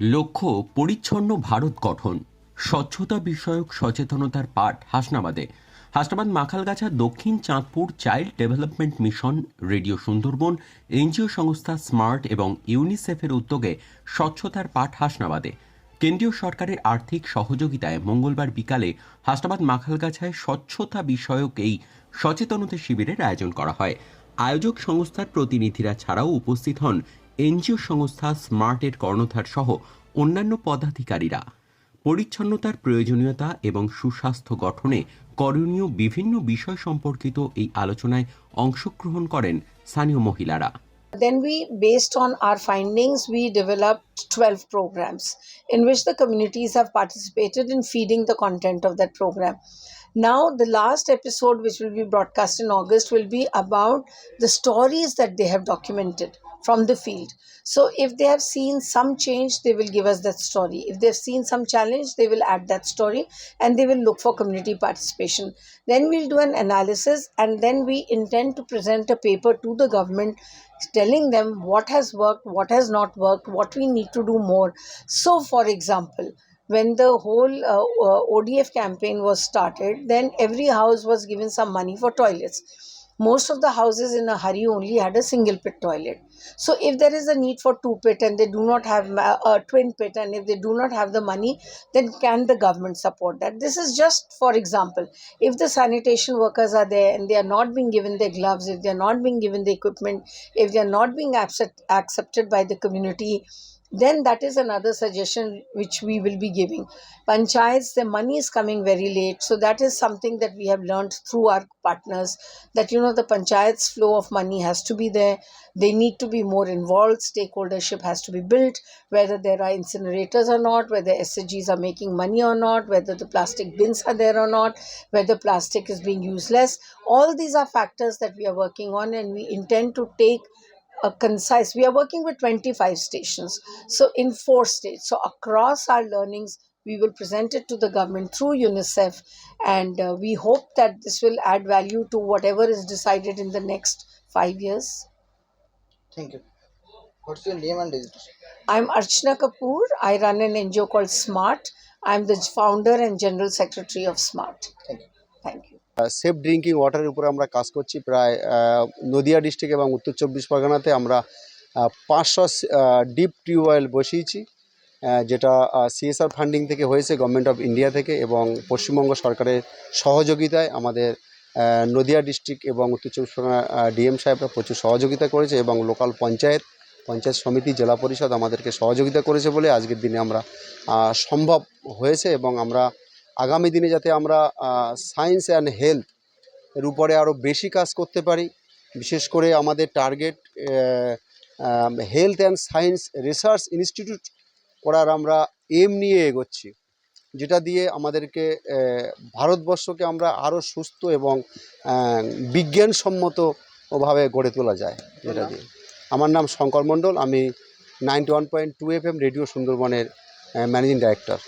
লক্ষ্য, পরিচ্ছন্ন ভারত গঠন। স্বচ্ছতা বিষয়ক সচেতনতার পাঠ হাসনাবাদে। Hasnabad Makhalgachha Dakshin Chandpur child development mission, radio Sundarban, NGO সংস্থা স্মার্ট এবং ইউনিসেফের উদ্যোগে স্বচ্ছতার পাঠ হাসনাবাদে। কেন্দ্রীয় সরকারের আর্থিক সহযোগিতায় মঙ্গলবার বিকালে হাসনাবাদ মাখালগাছায় স্বচ্ছতা বিষয়ক এই সচেতনতা শিবিরের আয়োজন করা হয়। আয়োজক সংস্থার প্রতিনিধিরা ছাড়াও উপস্থিত হন এনজিও সংস্থা স্মার্টের কর্ণধার সহ অন্যান্য পদাধিকারীরা পরিচ্ছন্নতার প্রয়োজনীয়তা এবং সুস্বাস্থ্য গঠনে করণীয় বিভিন্ন বিষয় সম্পর্কিত এই আলোচনায় অংশগ্রহণ করেন স্থানীয় মহিলারা Then we, based on our findings, we developed 12 programs in which the communities have participated in feeding the content of that program. Now, the last episode, which will be broadcast in August, will be about the stories that they have documented from the field. So, if they have seen some change, they will give us that story. If they've seen some challenge, they will add that story and they will look for community participation. Then we'll do an analysis and then we intend to present a paper to the government telling them what has worked, what has not worked, what we need to do more. So, for example, when the whole uh, uh, ODF campaign was started, then every house was given some money for toilets. Most of the houses in a hurry only had a single pit toilet. So, if there is a need for two pit and they do not have uh, a twin pit, and if they do not have the money, then can the government support that? This is just for example. If the sanitation workers are there and they are not being given their gloves, if they are not being given the equipment, if they are not being accept- accepted by the community, then that is another suggestion which we will be giving. Panchayats the money is coming very late. So that is something that we have learned through our partners that you know the panchayats flow of money has to be there. They need to be more involved. Stakeholdership has to be built whether there are incinerators or not whether sgs are making money or not whether the plastic bins are there or not whether plastic is being used less. All these are factors that we are working on and we intend to take a concise we are working with 25 stations. So in four states. So across our learnings we will present it to the government through unicef and uh, we hope that this will add value to whatever is decided in the next 5 years. Thank you. What's your name and designation? i'm archana kapoor. I run an ngo called smart. I'm the founder and general secretary of smart. Thank you. thank you safe drinking ওয়াটারের উপরে আমরা কাজ করছি। প্রায় Nadia district এবং উত্তর চব্বিশ পরগনাতে আমরা পাঁচশো ডিপ টিউবওয়েল বসিয়েছি যেটা সিএসআর ফান্ডিং থেকে হয়েছে গভর্নমেন্ট অফ ইন্ডিয়া থেকে এবং পশ্চিমবঙ্গ সরকারের সহযোগিতায় আমাদের নদিয়া ডিস্ট্রিক্ট এবং উত্তর চব্বিশ পরগনা ডিএম সাহেবরা প্রচুর সহযোগিতা করেছে এবং লোকাল পঞ্চায়েত পঞ্চায়েত সমিতি, জেলা পরিষদ আমাদেরকে সহযোগিতা করেছে বলে আজকের দিনে আমরা সম্ভব হয়েছে এবং আমরা আগামী দিনে যাতে আমরা সায়েন্স অ্যান্ড হেলথ এর উপরে আরও বেশি কাজ করতে পারি, বিশেষ করে আমাদের target health and science research institute করার আমরা এম নিয়ে এগোচ্ছি। যেটা দিয়ে আমাদেরকে ভারতবর্ষকে আমরা আরও সুস্থ এবং বিজ্ঞানসম্মতভাবে গড়ে তোলা যায়, যেটা দিয়ে। আমার নাম শঙ্কর মণ্ডল, আমি ninety one point two F M radio সুন্দরবনের ম্যানেজিং ডাইরেক্টর